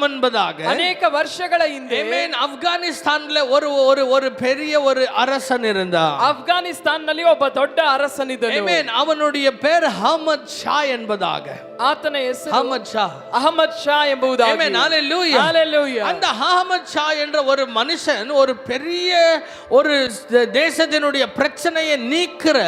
முன்பதாக ಅನೇಕ ವರ್ಷಗಳ ಹಿಂದೆ Amen. ஆப்கானிஸ்தான்ல ஒரு ஒரு ஒரு பெரிய ஒரு அரசன் இருந்தான் ಅಫ್ಘಾನಿಸ್ತಾನ್ ನಲ್ಲಿ ಒಬ್ಬ ದೊಡ್ಡ ಅರಸನಿದ್ದನು Amen. அவனுடைய பேர் அஹமத் ஷா என்பதாக ಆತನ ಹೆಸರು அஹமத் ஷா ಅಹಮದ್ ಶಾ ಎಂಬುದಾಗಿ Amen. Hallelujah. Hallelujah. அந்த அஹமத் ஷா என்ற ஒரு மனுஷன் ஒரு பெரிய ஒரு தேசத்தினுடைய பிரச்சனையை நீக்கிற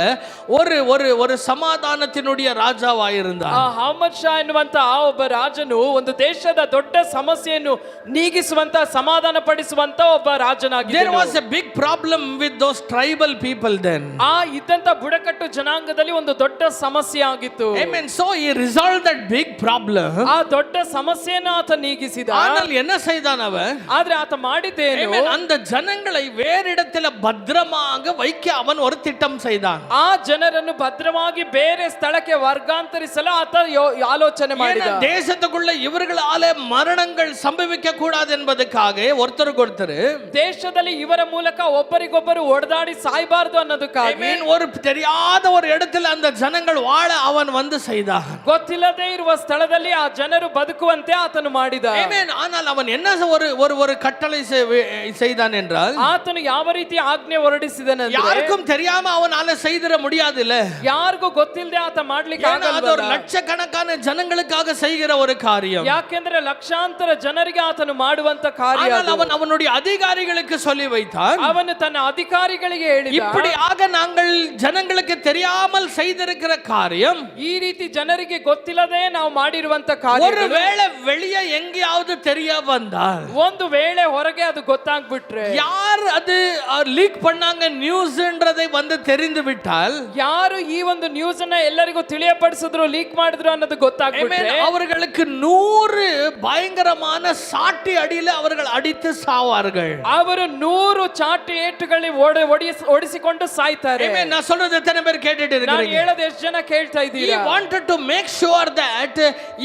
ஒரு ஒரு ஒரு சமாதானத்தினுடைய ராஜாவாயிருந்தான் ಆ ಅಹಮದ್ ಶಾ ಎನ್ನುವಂತ ಆ ಒಬ್ಬ ರಾಜನು ಒಂದು ದೇಶದ ದೊಡ್ಡ ಸಮಸ್ಯೆಯನ್ನು ನೀಗಿಸುವಂತ ಸಮಾಧಾನ ಪಡಿಸುವಂತ ಒಬ್ಬ There ರಾಜನಾಗಿದ್ದನು was a big problem with those tribal people then. ಆ ಇದ್ದಂತ ಬುಡಕಟ್ಟು ಜನಾಂಗದಲ್ಲಿ ಒಂದು ದೊಡ್ಡ ಸಮಸ್ಯೆ ಆಗಿತ್ತು Amen. So he resolved that big problem. ಆ ದೊಡ್ಡ ಸಮಸ್ಯೆಯನ್ನು ಆತ ನೀಗಿಸಿದ ஆனால் என்ன செய்தான் அவன் ಆದ್ರೆ ಆತ ಮಾಡಿದ್ದೇನು Amen. அந்த ஜனங்களை வேறிடத்தில் பத்திரமாக வைக்க அவன் ஒரு திட்டம் செய்தான் ಆ ಜನರನ್ನು ಭದ್ರವಾಗಿ ಬೇರೆ ಸ್ಥಳಕ್ಕೆ ವರ್ಗಾಂತರಿಸಲು ಆತ ಯೋ- ಆಲೋಚನೆ ಮಾಡಿದ ஏன்னா, தேசத்துக்குள்ள இவர்களால மரணங்கள் சம்பவிக்க கூடாது என்பதற்காக ஒருத்தருக்கு ஒருத்தர் ದೇಶದಲ್ಲಿ ಇವರ ಮೂಲಕ ಒಬ್ಬರಿಗೊಬ್ಬರು ಒಡೆದಾಡಿ ಸಾಯಬಾರದು ಅನ್ನೋದಕ್ಕಾಗಿ Amen. ஒரு தெரியாத ஒரு இடத்துல அந்த ஜனங்கள் வாழ அவன் வந்து செய்தான் ಗೊತ್ತಿಲ್ಲದೆ ಇರುವ ಸ್ಥಳದಲ್ಲಿ ಆ ಜನರು ಬದುಕುವಂತೆ ಆತನು ಮಾಡಿದ Amen. ஆனால் அவன் என்ன ஒரு ஒரு ஒரு கட்டளை செய்- செய்தான் என்றால் ಆತನು ಯಾವ ರೀತಿ ಆಜ್ಞೆ ಹೊರಡಿಸಿದನಂದ್ರೆ யாருக்கும் தெரியாம அவனால செய்திட முடியாது இல்ல ಯಾರಿಗೂ ಗೊತ್ತಿಲ್ಲದೆ ಆತ ಮಾಡ್ಲಿಕ್ಕೆ ஏன்னா அது ஒரு ಆಗಲ್ಲ லட்சக்கணக்கான ஜனங்களுக்காக செய்கிற ஒரு காரியம் ಯಾಕೆಂದ್ರೆ ಲಕ್ಷಾಂತರ ಜನರಿಗೆ ಆತನು ಮಾಡುವಂತ ಕಾರ್ಯ ஆனால் ಅದು. அவன் அவனுடைய அதிகாரிகளுக்கு சொல்லி வைத்தான் ಅವನು ತನ್ನ ಅಧಿಕಾರಿಗಳಿಗೆ ಹೇಳಿದ இப்படியாக நாங்கள் ஜனங்களுக்கு தெரியாமல் செய்திருக்கிற காரியம் ಈ ರೀತಿ ಜನರಿಗೆ ಗೊತ್ತಿಲ್ಲದೆ ನಾವು ಮಾಡಿರುವಂತ ಕಾರ್ಯ ஒருவேளை வெளியே எங்கேயாவது தெரிய வந்தால் ಒಂದು ವೇಳೆ ಹೊರಗೆ ಅದು ಗೊತ್ತಾಗ್ಬಿಟ್ರೆ யார் அது லீக் பண்ணாங்க நியூஸ்ன்றதை வந்து தெரிந்து விட்டால் ಯಾರು ಈ ಒಂದು ನ್ಯೂಸ್ ಅನ್ನ ಎಲ್ಲರಿಗೂ ತಿಳಿಯಪಡಿಸಿದ್ರು ಲೀಕ್ ಮಾಡಿದ್ರು ಅನ್ನೋದು Amen. ಗೊತ್ತಾಗ್ಬಿಟ್ರೆ அவர்களுக்கு நூறு பயங்கரமான சாட்டி அடியில அவர்கள் அடித்து சாவார்கள் ಅವರು ನೂರು ಚಾಟಿ ಏಟುಗಳಲ್ಲಿ ಓಡ ಒಡಿಸ್ ಓಡಿಸಿಕೊಂಡು ಸಾಯ್ತಾರೆ Amen. நான் சொல்றது எத்தனை பேர் கேட்டுட்டு ನಾನು இருக்கிறீங்க ಹೇಳೋದು ಎಷ್ಟು ಜನ ಕೇಳ್ತಾ He ಇದ್ದೀರಾ wanted to make sure that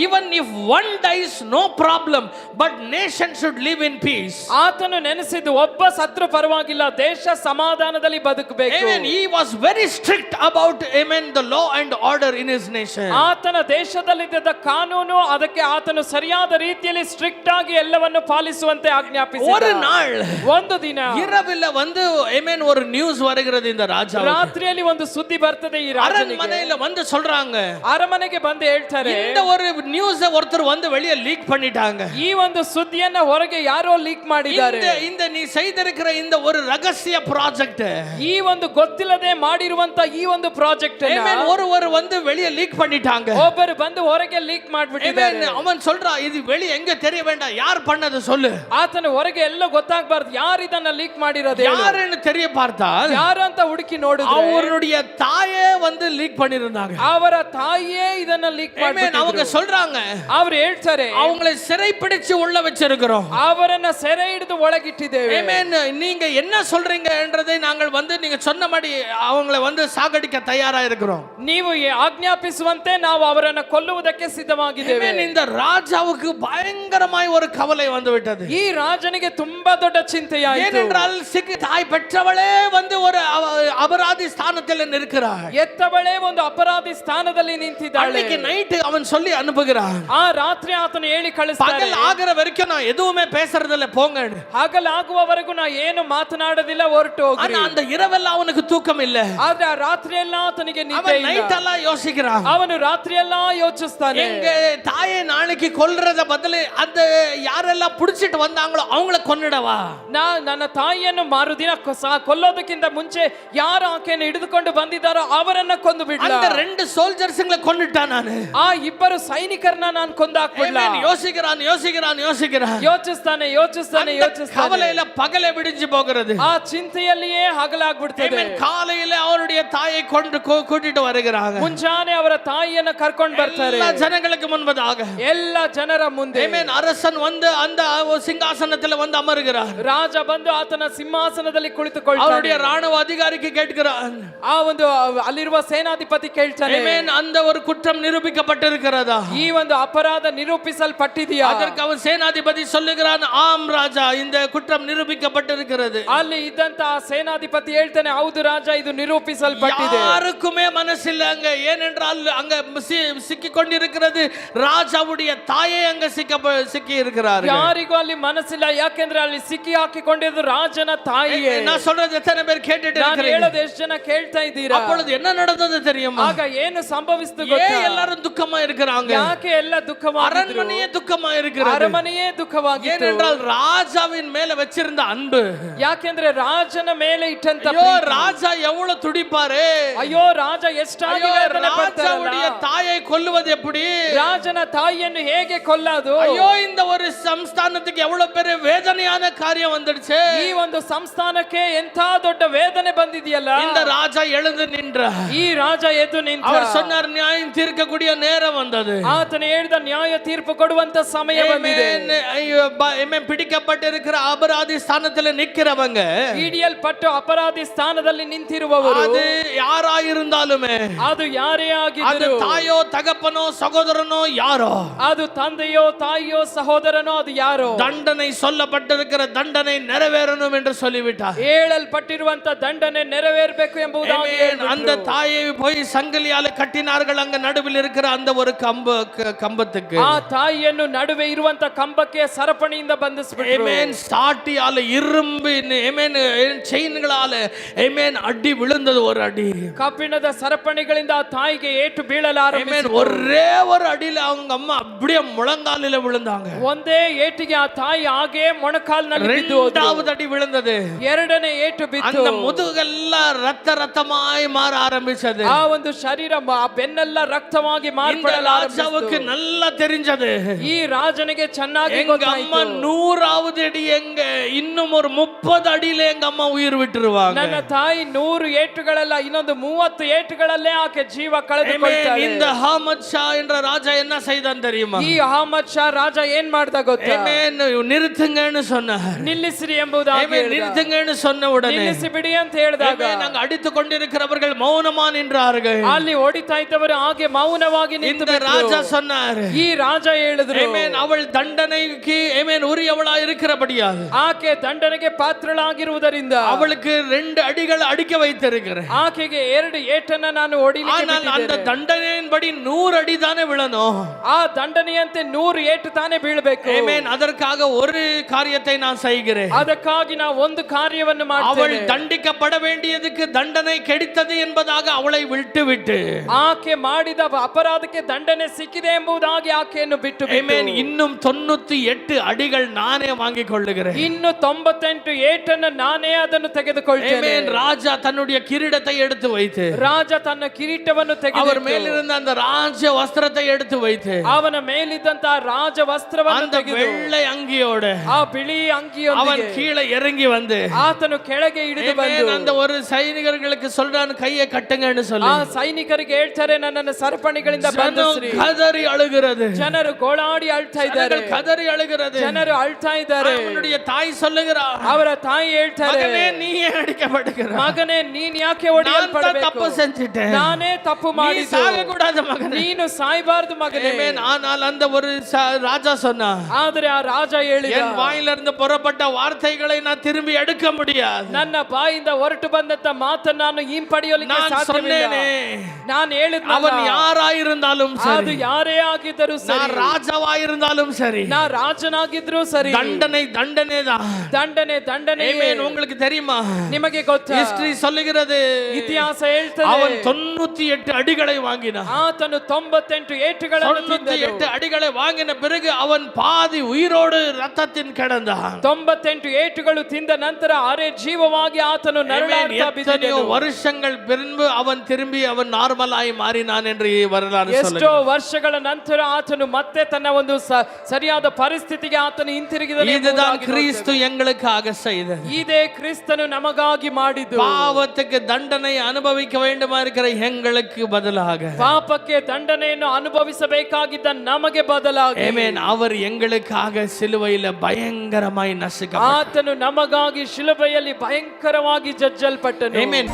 even if one dies, no problem, but nation should live in peace. ಆತನು ನೆನೆಸಿದ್ದು ಒಬ್ಬ ಸತ್ರು ಪರವಾಗಿಲ್ಲ ದೇಶ ಸಮಾಧಾನದಲ್ಲಿ ಬದುಕಬೇಕು Amen. He was very strict about, amen, the law and order in his nation. ಆತನ ದೇಶದಲ್ಲಿದ್ದ ಕಾನೂನು ಅದಕ್ಕೆ ಆತನು ಸರಿಯಾದ ರೀತಿಯಲ್ಲಿ ಸ್ಟ್ರಿಕ್ಟ್ ಆಗಿ ಎಲ್ಲವನ್ನು ಪಾಲಿಸುವಂತೆ ஒரு ಆಜ್ಞಾಪಿಸಿದ நாள் ಒಂದು ದಿನ இரவில் வந்து amen ஒரு நியூஸ் வருகிறது இந்த ராஜா ರಾತ್ರಿಯಲ್ಲಿ ಒಂದು ಸುದ್ದಿ ಬರ್ತದೆ ಈ ರಾಜನಿಗೆ அரண்மனையில வந்து சொல்றாங்க ಅರಮನೆಗೆ ಬಂದು ಹೇಳ್ತಾರೆ இந்த ஒரு நியூஸ ஒருத்தர் வந்து வெளியே லீக் பண்ணிட்டாங்க ಈ ಒಂದು ಸುದ್ದಿಯನ್ನ ಹೊರಗೆ ಯಾರೋ ಲೀಕ್ ಮಾಡಿದ್ದಾರೆ இந்த இந்த நீ செய்திருக்கிற இந்த ஒரு ரகசிய ப்ராஜெக்ட் ಈ ಒಂದು ಗೊತ್ತಿಲ್ಲದೆ ಮಾಡಿರುವಂತ ಈ ಒಂದು ಪ್ರಾಜೆಕ್ಟ್ ஒருவர் வந்து வெளியே லீக் பண்ணிட்டாங்க ಒಬ್ಬರು ಬಂದು ಹೊರಗೆ ಲೀಕ್ ಮಾಡ್ಬಿಟ್ಟಿದ್ದಾರೆ Amen. அவன் சொல்றான் இது வெளியே எங்க தெரிய வேண்டாம் யார் பண்ணது சொல்லு ಆತನು ಹೊರಗೆ ಎಲ್ಲ ಗೊತ್ತಾಗ್ಬಾರ್ದು ಯಾರು ಇದನ್ನ ಲೀಕ್ ಮಾಡಿರೋದು ಹೇಳು. யாருன்னு தெரிய பார்த்தால் ಯಾರು ಅಂತ ಹುಡುಕಿ ನೋಡಿದ್ರೆ அவருடைய தாயே வந்து லீக் பண்ணிருந்தாங்க ಅವರ ತಾಯಿಯೇ ಇದನ್ನ ಲೀಕ್ Amen. அவங்க ಮಾಡಿ சொல்றாங்க ಅವ್ರು ಹೇಳ್ತಾರೆ அவங்களை சிறைப்பிடிச்சு உள்ள வச்சிருக்கிறோம் ಅವರನ್ನ ಸೆರೆ ಹಿಡಿದು ಒಳಗಿಟ್ಟಿದ್ದೇವೆ Amen. நீங்க என்ன சொல்றீங்கன்றதை நாங்கள் வந்து நீங்க சொன்னபடி அவங்களை வந்து சாகடிக்க தயாரா இருக்கிறோம் ನೀವು ಈ- ಆಜ್ಞಾಪಿಸುವಂತೆ ನಾವು ಅವರನ್ನ ಕೊಲ್ಲುವುದಕ್ಕೆ ಸಿದ್ಧವಾಗಿದ್ದೇವೆ Amen. இந்த ராஜாவுக்கு பயங்கரமாய் ஒரு கவலை வந்து விட்டது ಈ ರಾಜನಿಗೆ ತುಂಬಾ ದೊಡ್ಡ ಚಿಂತೆಯಾಯಿತು ஏனென்றால் சிக்கு தாய் பெற்றவளே வந்து ஒரு அவ- அபராதி ஸ்தானத்தில் நிற்கிறாள் ಎತ್ತವಳೇ ಒಂದು ಅಪರಾಧಿ ಸ್ಥಾನದಲ್ಲಿ ನಿಂತಿದ್ದಾಳೆ அன்னைக்கு நைட்டு அவன் சொல்லி அனுப்புகிறான் ಆ ರಾತ್ರಿ ಆತನು ಹೇಳಿ ಕಳಿಸ್ತಾನೆ பகல் ஆகிற வரைக்கும் நான் எதுவுமே பேசுறது இல்ல போங்கன்னு ಹಗಲಾಗುವವರೆಗೂ ನಾ ಏನು ಮಾತನಾಡೋದಿಲ್ಲ ಹೊರಟು ಹೋಗ್ರಿ ஆனா அந்த இரவெல்லாம் அவனுக்கு தூக்கம் இல்ல ಆದ್ರೆ ಆ ರಾತ್ರಿ ಎಲ್ಲ ಆತನಿಗೆ ನಿದ್ದೆ அவன் ಇಲ್ಲ நைட் எல்லாம் யோசிக்கிறான் ಅವನು ರಾತ್ರಿ ಎಲ್ಲ ಯೋಚಿಸ್ತಾನೆ எங்க தாயை நாளைக்கு கொல்றத பதிலு அந்த யாரெல்லாம் புடிச்சிட்டு வந்தாங்களோ அவங்கள கொன்னுடவா ನಾ ನನ್ನ ತಾಯಿಯನ್ನು ಮಾರುದಿನ ಕೊ- ಸಾ- ಕೊಲ್ಲೋದಕ್ಕಿಂತ ಮುಂಚೆ ಯಾರು ಆಕೆಯನ್ನು ಹಿಡಿದುಕೊಂಡು ಬಂದಿದ್ದಾರೋ ಅವರನ್ನ ಕೊಂದು ಬಿಡ್ಲ அந்த ரெண்டு சோல்ஜர்ஸுங்களை கொன்னுட்டான் நானு ಆ ಇಬ್ಬರು ಸೈನಿಕರನ್ನ ನಾನು ಕೊಂದಾಕ್ಬಿಡ್ಲ Amen. யோசிக்கிறான் யோசிக்கிறான் யோசிக்கிறான் ಯೋಚಿಸ್ತಾನೆ ಯೋಚಿಸ್ತಾನೆ அந்த ಯೋಚಿಸ್ತಾನೆ கவலையில பகலை விடிஞ்சு போகிறது ಆ ಚಿಂತೆಯಲ್ಲಿಯೇ ಹಗಲಾಗ್ಬಿಡ್ತದೆ Amen. காலையில அவருடைய தாயை கொண்டு கூ- கூட்டிட்டு வருகிறாங்க ಮುಂಜಾನೆ ಅವರ ತಾಯಿಯನ್ನ ಕರ್ಕೊಂಡ್ ಬರ್ತಾರೆ எல்லா ஜனங்களுக்கு முன்பதாக ಎಲ್ಲ ಜನರ ಮುಂದೆ Amen. அரசன் வந்து அந்த சிங்காசனத்துல வந்து அமருகிறார் ರಾಜ ಬಂದು ಆತನ ಸಿಂಹಾಸನದಲ್ಲಿ ಕುಳಿತುಕೊಳ್ತಾನೆ அவருடைய ராணுவ அதிகாரிக்கு கேட்கிறான் ಆ ಒಂದು ಅಲ್ಲಿರುವ ಸೇನಾಧಿಪತಿ ಕೇಳ್ತಾನೆ Amen. அந்த ஒரு குற்றம் நிரூபிக்கப்பட்டிருக்கிறதா ಈ ಒಂದು ಅಪರಾಧ ನಿರೂಪಿಸಲ್ಪಟ್ಟಿದೆಯಾ அதற்கு அவன் சேனாதிபதி சொல்லுகிறான் ஆம் ராஜா இந்த குற்றம் நிரூபிக்கப்பட்டிருக்கிறது ಅಲ್ಲಿ ಇದ್ದಂತ ಆ ಸೇನಾಧಿಪತಿ ಹೇಳ್ತಾನೆ ಹೌದು ರಾಜ ಇದು ನಿರೂಪಿಸಲ್ಪಟ್ಟಿದೆ யாருக்குமே மனசில்ல அங்க ஏனென்றால் அங்க சி- சிக்கிக் கொண்டிருக்கிறது ராஜாவுடைய தாயே அங்க சிக்க சிக்கி இருக்கிறார்கள் ಯಾರಿಗೂ ಅಲ್ಲಿ ಮನಸ್ಸಿಲ್ಲ ಯಾಕೆಂದ್ರೆ ಅಲ್ಲಿ ಸಿಕ್ಕಿ ಹಾಕಿಕೊಂಡಿದ್ದು ರಾಜನ ತಾಯಿಯೇ நான் சொல்றது எத்தனை பேர் கேட்டுட்டு ನಾನು இருக்கிறீங்க ಹೇಳೋದು ಎಷ್ಟು ಜನ ಕೇಳ್ತಾ ಇದ್ದೀರಾ அப்பொழுது என்ன நடந்தது தெரியுமா ಆಗ ಏನು ಸಂಭವಿಸ್ತು ஏன் ಗೊತ್ತಾ எல்லாரும் துக்கமா இருக்கிறாங்க ಯಾಕೆ ಎಲ್ಲ ದುಃಖವಾಗಿದ್ರು அரண்மனையே துக்கமா இருக்கிறது ಅರಮನೆಯೇ ದುಃಖವಾಗಿತ್ತು ஏனென்றால் ராஜாவின் மேல வச்சிருந்த அன்பு ಯಾಕೆಂದ್ರೆ ರಾಜನ ಮೇಲೆ ಇಟ್ಟಂತ ஐயோ ಪ್ರೀತಿ. ராஜா எவ்வளவு துடிப்பாரு ಅಯ್ಯೋ ರಾಜ ಎಷ್ಟಾಗಿ ஐயோ ವೇದನೆ ಪಡ್ತಾರಲ್ಲ. ராஜாவுடைய தாயை கொல்லுவது எப்படி ರಾಜನ ತಾಯಿಯನ್ನು ಹೇಗೆ ಕೊಲ್ಲೋದು ஐயோ இந்த ஒரு சம்ஸ்தானத்துக்கு எவ்வளவு பெரிய வேதனையான காரியம் வந்துடுச்சு ಈ ಒಂದು ಸಂಸ್ಥಾನಕ್ಕೆ ಎಂಥ ದೊಡ್ಡ ವೇದನೆ ಬಂದಿದೆಯಲ್ಲ இந்த ராஜா எழுந்து நின்ற ಈ ರಾಜ ಎದ್ದು ನಿಂತ அவர் சொன்னார் நியாயம் தீர்க்கக்கூடிய நேரம் வந்தது ಆತನು ಹೇಳಿದ ನ್ಯಾಯ ತೀರ್ಪು ಕೊಡುವಂತ ಸಮಯ ಬಂದಿದೆ Amen. ஐயோ, ப- amen. பிடிக்கப்பட்டிருக்கிற அபராதி ஸ்தானத்துல நிக்கிறவங்க ಹಿಡಿಯಲ್ಪಟ್ಟು ಅಪರಾಧಿ ಸ್ಥಾನದಲ್ಲಿ ನಿಂತಿರುವವರು அது யாராயிருந்தாலுமே ಅದು ಯಾರೇ அது ಆಗಿದ್ರು தாயோ தகப்பனோ சகோதரனோ யாரோ ಅದು ತಂದೆಯೋ ತಾಯಿಯೋ ಸಹೋದರನೋ ಅದು ಯಾರೋ தண்டனை சொல்லப்பட்டிருக்கிற தண்டனை நிறைவேறணும் என்று சொல்லிவிட்டார் ಹೇಳಲ್ಪಟ್ಟಿರುವಂತ ದಂಡನೆ ನೆರವೇರ್ಬೇಕು ಎಂಬುದಾಗಿ Amen. அந்த ಹೇಳ್ಬಿಟ್ರು. தாயை போய் சங்கிலியால கட்டினார்கள் அங்க நடுவில் இருக்கிற அந்த ஒரு கம்ப க- கம்பத்துக்கு ಆ ತಾಯಿಯನ್ನು ನಡುವೆ ಇರುವಂತ ಕಂಬಕ್ಕೆ ಸರಪಣಿಯಿಂದ ಬಂಧಿಸ್ಬಿಟ್ರು ஏமேன் சாட்டியால இரும்பு ஏமேன் செயின்களால ஏமேன் அடி விழுந்தது ஒரு அடி ಕಬ್ಬಿಣದ ಸರಪಣಿಗಳಿಂದ ಆ ತಾಯಿಗೆ ಏಟು ಬೀಳಲಾರಂಭಿಸಿತು ஏமேன் ஒரே ஒரு அடியில அவங்க அம்மா அப்படியே முழங்காலில விழுந்தாங்க ಒಂದೇ ಏಟಿಗೆ ಆ ತಾಯಿ ಹಾಗೆ ಮೊಣಕಾಲ್ನಲ್ಲಿ ಬಿದ್ದು ಹೋದ್ರು. ரெண்டாவது அடி விழுந்தது ಎರಡನೇ ಏಟು ಬಿತ್ತು அந்த முதுகெல்லாம் ரத்த ரத்தமாய் மாற ஆரம்பிச்சது ಆ ಒಂದು ಶರೀರ ಮ- ಆ ಬೆನ್ನೆಲ್ಲ ರಕ್ತವಾಗಿ இந்த ಮಾರ್ಪಡಲು ராஜாவுக்கு நல்லா தெரிஞ்சது ಈ ರಾಜನಿಗೆ ಚೆನ್ನಾಗಿ எங்க அம்மா ಗೊತ್ತಾಯ್ತು நூறாவது அடி எங்க இன்னும் ஒரு முப்பது அடியில எங்க அம்மா உயிர் விட்டுருவாங்க ನನ್ನ ತಾಯಿ ನೂರು ಏಟುಗಳೆಲ್ಲ ಇನ್ನೊಂದು ಮೂವತ್ತು ಏಟುಗಳಲ್ಲೇ ಆಕೆ ಜೀವ Amen. ಕಳೆದುಕೊಳ್ತಾಳೆ இந்த ஹாமத் ஷா என்ற ராஜா என்ன செய்தான் தெரியுமா ಈ ಅಹಮದ್ ಶಾ ರಾಜ ಏನ್ ಮಾಡ್ದ ಗೊತ್ತಾ Amen. நிறுத்துங்கன்னு சொன்னார் ನಿಲ್ಲಿಸಿರಿ ಎಂಬುದಾಗಿ Amen. ಹೇಳ್ದ. நிறுத்துங்கன்னு சொன்ன உடனே ನಿಲ್ಲಿಸಿ ಬಿಡಿ ಅಂತ ಹೇಳಿದಾಗ Amen. நாங்க அடித்துக் கொண்டிருக்கிறவர்கள் மௌனமா நின்றார்கள் ಅಲ್ಲಿ ಹೊಡಿತಾ ಇದ್ದವರು ಹಾಗೆ ಮೌನವಾಗಿ ನಿಂತು இந்த ராஜா சொன்னார் ಈ ರಾಜ ಹೇಳಿದ್ರು Amen. அவள் தண்டனைக்கு Amen. உரியவளா இருக்கிறபடியால் ಆಕೆ ದಂಡನೆಗೆ ಪಾತ್ರಳಾಗಿರುವುದರಿಂದ அவளுக்கு ரெண்டு அடிகள் அடிக்க வைத்திருக்கிறேன் ಆಕೆಗೆ ಎರಡು ಏಟನ್ನ ನಾನು ಹೊಡಿಲಿಕ್ಕೆ ஆனால் அந்த ಬಿಟ್ಟಿದ್ದೇನೆ. தண்டனையின்படி நூறு அடி தானே விழணும் ಆ ದಂಡನೆಯಂತೆ ನೂರು ಏಟು ತಾನೇ ಬೀಳ್ಬೇಕು Amen. அதற்காக ஒரு காரியத்தை நான் செய்கிறேன் ಅದಕ್ಕಾಗಿ ನಾವು ಒಂದು ಕಾರ್ಯವನ್ನು அவள் ಮಾಡ್ತೇವೆ தண்டிக்கப்பட வேண்டியதுக்கு தண்டனை கிடைத்தது என்பதாக அவளை விட்டு விட்டு ಆಕೆ ಮಾಡಿದ ಅಪರಾಧಕ್ಕೆ ದಂಡನೆ ಸಿಕ್ಕಿದೆ ಎಂಬುದಾಗಿ ಆಕೆಯನ್ನು ಬಿಟ್ಟು ಬಿಟ್ಟು Amen. இன்னும் தொண்ணூத்தி எட்டு அடிகள் நானே வாங்கிக் கொள்ளுகிறேன் ಇನ್ನು ತೊಂಬತ್ತೆಂಟು ಏಟನ್ನು ನಾನೇ ಅದನ್ನು ತೆಗೆದುಕೊಳ್ತೇನೆ Amen. ராஜா தன்னுடைய கிரீடத்தை எடுத்து வைத்து ರಾಜ ತನ್ನ ಕಿರೀಟವನ್ನು அவர் ತೆಗೆದು மேலிருந்த அந்த ராஜ வஸ்திரத்தை எடுத்து வைத்து ಅವನ ಮೇಲಿದ್ದಂತಹ ರಾಜ ವಸ್ತ್ರವನ್ನು அந்த ತೆಗೆದು வெள்ளை அங்கியோட ಆ ಬಿಳಿ அவன் ಅಂಗಿಯೊಂದಿಗೆ கீழே இறங்கி வந்து ಆತನು ಕೆಳಗೆ ಇಳಿದು Amen. ಬಂದು அந்த ஒரு சைனிகர்களுக்கு சொல்றான் கையை கட்டுங்கன்னு ಆ சொல்லி ಸೈನಿಕರಿಗೆ ಹೇಳ್ತಾರೆ ನನ್ನನ್ನು ಸರಪಣಿಗಳಿಂದ ஜனம் ಬಂಧಿಸ್ರಿ கதறி அழுகிறது ಜನರು ಗೋಳಾಡಿ ಅಳ್ತಾ ಇದ್ದಾರೆ ஜனங்கள் கதறி அழுகிறது ಜನರು ಅಳ್ತಾ ಇದ್ದಾರೆ அவனுடைய தாய் சொல்லுகிறா ಅವರ ತಾಯಿ ಹೇಳ್ತಾರೆ மகனே நீ ஏன் அடிக்கப்படுகிற ಮಗನೇ ನೀನ್ ಯಾಕೆ நான் தான் ಹೊಡೆಯಲ್ಪಡಬೇಕು தப்பு செஞ்சுட்டேன் ನಾನೇ ತಪ್ಪು நீ ಮಾಡಿದ್ದು சாக கூடாது மகனே ನೀನು ಸಾಯ್ಬಾರ್ದು ಮಗನೇ Amen. ஆனால் அந்த ஒரு ச- ராஜா சொன்னா ಆದ್ರೆ ಆ ರಾಜ ಹೇಳಿದ என் வாயிலிருந்து புறப்பட்ட வார்த்தைகளை நான் திரும்பி எடுக்க முடியாது ನನ್ನ ಬಾಯಿಂದ ಹೊರಟು ಬಂದಂತ ಮಾತನ್ನು ನಾನು ಹಿಂಪಡೆಯಲಿಕ್ಕೆ நான் ಸಾಧ್ಯವಿಲ್ಲ சொன்னேனே ನಾನು ಹೇಳಿದ அவன் யாராயிருந்தாலும் ಅದು சரி ಯಾರೇ ಆಗಿದ್ದರೂ நான் ಸರಿ ராஜாவாயிருந்தாலும் சரி ನಾ ರಾಜನಾಗಿದ್ರು ಸರಿ தண்டனை தண்டனை தான் ದಂಡನೆ ದಂಡನೆ Amen. உங்களுக்கு தெரியுமா ನಿಮಗೆ ಗೊತ್ತಾ ஹிஸ்டரி சொல்லுகிறது ಇತಿಹಾಸ ಹೇಳ್ತದೆ அவன் தொண்ணூத்தி எட்டு அடிகளை வாங்கினான் ಆತನು ತೊಂಬತ್ತೆಂಟು ಏಟುಗಳನ್ನು தொண்ணூத்தி ತಿಂದನು. எட்டு அடிகளை வாங்கின பிறகு அவன் பாதி உயிரோடு ரத்தத்தின் கிடந்தான் ತೊಂಬತ್ತೆಂಟು ಏಟುಗಳು ತಿಂದ ನಂತರ ಅರೆ ಜೀವವಾಗಿ ಆತನು Amen. ನರಳಾಡ್ತಾ எத்தனையோ ಬಿದ್ದನು வருஷங்கள் பின்பு அவன் திரும்பி அவன் நார்மலாய் மாறினான் என்று வரலாறு ಎಷ್ಟೋ சொல்லுகிறது ವರ್ಷಗಳ ನಂತರ ಆತನು ಮತ್ತೆ ತನ್ನ ಒಂದು ಸ- ಸರಿಯಾದ ಪರಿಸ್ಥಿತಿಗೆ ಆತನು ಹಿಂತಿರುಗಿದನು இதுதான் ಎಂಬುದಾಗಿ கிறிஸ்து எங்களுக்காக செய்த ನೋಡ್ತೇವೆ. ಇದೇ ಕ್ರಿಸ್ತನು ನಮಗಾಗಿ ಮಾಡಿದ್ದು பாவத்துக்கு தண்டனை அனுபவிக்க வேண்டுமா இருக்கிற எங்களுக்கு பதிலாக ಪಾಪಕ್ಕೆ ದಂಡನೆಯನ್ನು ಅನುಭವಿಸಬೇಕಾಗಿದ್ದ ನಮಗೆ ಬದಲಾಗಿ ಆಮೇನ್ ಅವರು ಎಂಗಳಕ್ಕಾಗ ಸಿಲುವೆಯಲ್ಲಿ ಭಯಂಕರಮಾಗಿ ನಸುಕ ಆತನು ನಮಗಾಗಿ ಶಿಲುಬೆಯಲ್ಲಿ ಭಯಂಕರವಾಗಿ ಜಜ್ಜಲ್ಪಟ್ಟನು ಆಮೇನ್